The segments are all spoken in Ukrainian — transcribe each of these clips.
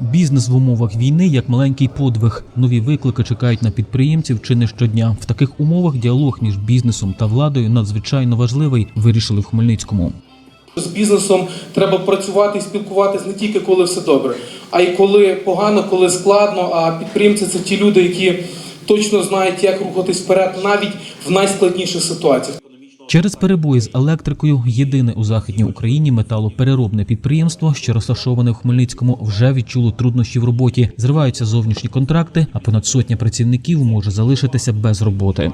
Бізнес в умовах війни як маленький подвиг. Нові виклики чекають на підприємців чи не щодня. В таких умовах діалог між бізнесом та владою надзвичайно важливий. Вирішили в Хмельницькому. З бізнесом треба працювати і спілкуватись не тільки коли все добре, а й коли погано, коли складно. А підприємці це ті люди, які точно знають, як рухатись вперед, навіть в найскладніших ситуаціях. Через перебої з електрикою єдине у західній Україні металопереробне підприємство, що розташоване в Хмельницькому, вже відчуло труднощі в роботі. Зриваються зовнішні контракти, а понад сотня працівників може залишитися без роботи.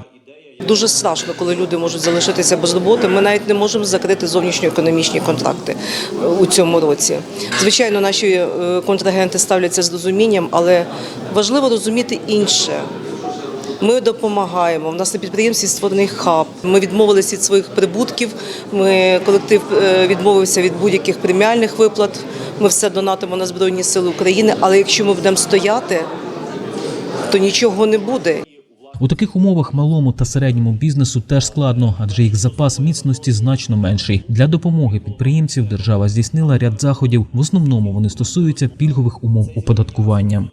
Дуже страшно, коли люди можуть залишитися без роботи. Ми навіть не можемо закрити зовнішньоекономічні контракти е, у цьому році. Звичайно, наші е, контрагенти ставляться з розумінням, але важливо розуміти інше. Ми допомагаємо. У нас на підприємстві створений хаб. Ми відмовилися від своїх прибутків. Ми колектив е, відмовився від будь-яких преміальних виплат. Ми все донатимо на Збройні Сили України. Але якщо ми будемо стояти, то нічого не буде. У таких умовах малому та середньому бізнесу теж складно, адже їх запас міцності значно менший. Для допомоги підприємців держава здійснила ряд заходів. В основному вони стосуються пільгових умов оподаткування.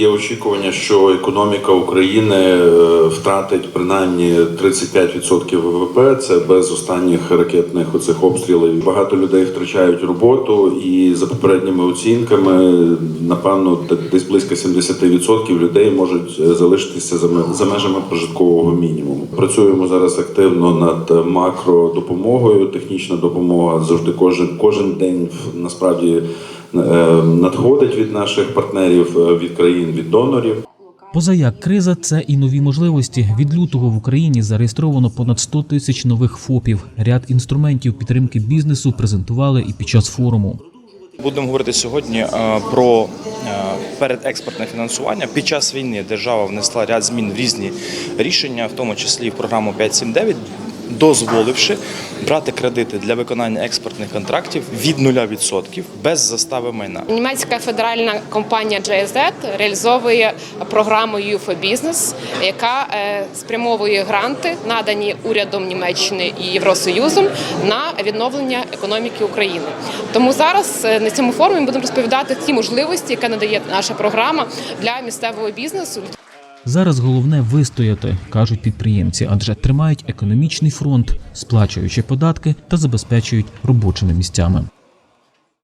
Є очікування, що економіка України е, втратить принаймні 35% ВВП. Це без останніх ракетних оцих обстрілів. Багато людей втрачають роботу, і за попередніми оцінками, напевно, десь близько 70% людей можуть е, залишитися за межами прожиткового мінімуму. Працюємо зараз активно над макродопомогою. Технічна допомога завжди кожен кожен день насправді надходить від наших партнерів е, від країн від донорів. Позаяк криза це і нові можливості. Від лютого в Україні зареєстровано понад 100 тисяч нових ФОПів. Ряд інструментів підтримки бізнесу презентували і під час форуму. Будемо говорити сьогодні е, про е, передекспортне фінансування. Під час війни держава внесла ряд змін в різні рішення, в тому числі в програму 5.7.9, дозволивши брати кредити для виконання експортних контрактів від 0% без застави майна. Німецька федеральна компанія GSZ реалізовує програму «You for Business», яка е, спрямовує гранти, надані урядом Німеччини і Євросоюзом, на відновлення економіки України. Тому зараз е, на цьому форумі будемо розповідати ті можливості, які надає наша програма для місцевого бізнесу. Зараз головне вистояти, кажуть підприємці, адже тримають економічний фронт, сплачуючи податки та забезпечують робочими місцями.